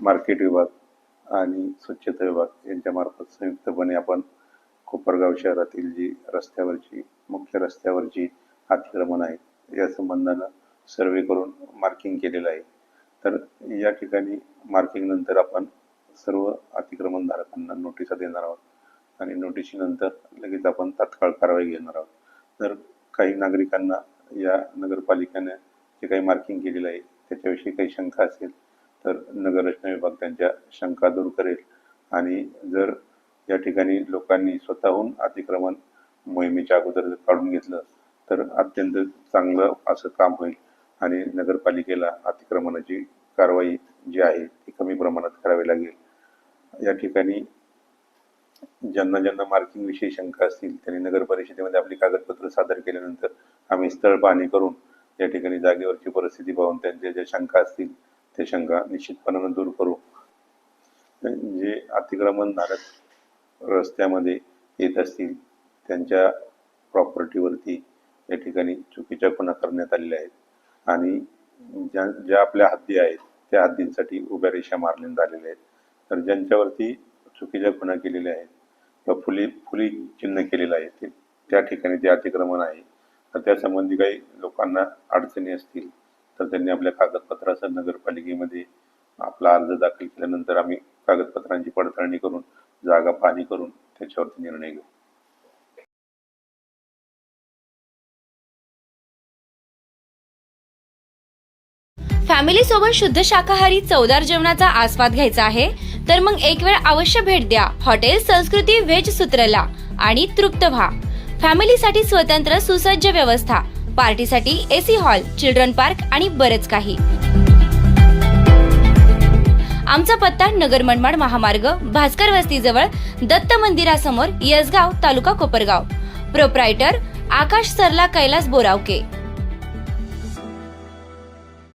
Market विभाग आणि स्वच्छता विभाग यांच्यामार्फत संयुक्तपणे आपण कोपरगाव शहरातील जी रस्त्यावरची मुख्य रस्त्यावरची अतिक्रमण आहेत या संबंधानं सर्वे करून मार्किंग केलेलं आहे. तर या ठिकाणी मार्किंग नंतर आपण सर्व अतिक्रमणधारकांना नोटिसा देणार आहोत आणि नोटिशीनंतर लगेच आपण तात्काळ कारवाई घेणार आहोत. जर काही नागरिकांना या नगरपालिकेने जे काही मार्किंग केलेलं आहे त्याच्याविषयी काही शंका असेल तर नगर रचना विभाग त्यांच्या शंका दूर करेल. आणि जर या ठिकाणी लोकांनी स्वतःहून अतिक्रमण मोहिमेच्या अगोदर जर काढून घेतलं तर अत्यंत चांगलं असं काम होईल. आणि नगरपालिकेला अतिक्रमणाची कारवाई जी आहे ती कमी प्रमाणात करावी लागेल. या ठिकाणी ज्यांना ज्यांना मार्किंग विषयी शंका असतील त्यांनी नगर परिषदेमध्ये आपली कागदपत्र सादर केल्यानंतर आम्ही स्थळ पाहणी करून या ठिकाणी जागेवरची परिस्थिती पाहून त्यांच्या ज्या शंका असतील त्या शंका निश्चितपणानं दूर करू. जे अतिक्रमणधारक रस्त्यामध्ये येत असतील त्यांच्या प्रॉपर्टीवरती या ठिकाणी चुकीच्या खुणा करण्यात आलेल्या आहेत. आणि ज्या ज्या आपल्या हद्दी आहेत त्या हद्दींसाठी उभ्या रेषा मारण्यात आलेल्या आहेत. तर ज्यांच्यावरती चुकीच्या खुणा केलेल्या आहेत किंवा फुली फुली चिन्ह केलेलं आहे ते त्या ठिकाणी ते अतिक्रमण आहे तर त्यासंबंधी काही लोकांना अडचणी असतील तर त्यांनी आपल्या कागदपत्रासह नगरपालिकेमध्ये आपला अर्ज दाखल केल्यानंतर आम्ही कागदपत्रांची पडताळणी करून जागा पाहणी करून त्याच्यावरती निर्णय घेऊ. फॅमिली सोबत शुद्ध शाकाहारी चवदार जेवणाचा आस्वाद घ्यायचा आहे तर मग एक वेळ अवश्य भेट द्या. हॉटेल संस्कृती व्हेज सूत्रला आणि तृप्त व्हा. फॅमिलीसाठी स्वतंत्र सुसज्ज व्यवस्था. पार्टीसाठी एसी हॉल चिल्ड्रन पार्क आणि बरेच काही. आमचा पत्ता नगर मनमाड महामार्ग भास्कर वस्तीजवळ दत्त मंदिरासमोर यसगाव तालुका कोपरगाव. प्रोप्रायटर आकाश सरला कैलास बोरावके.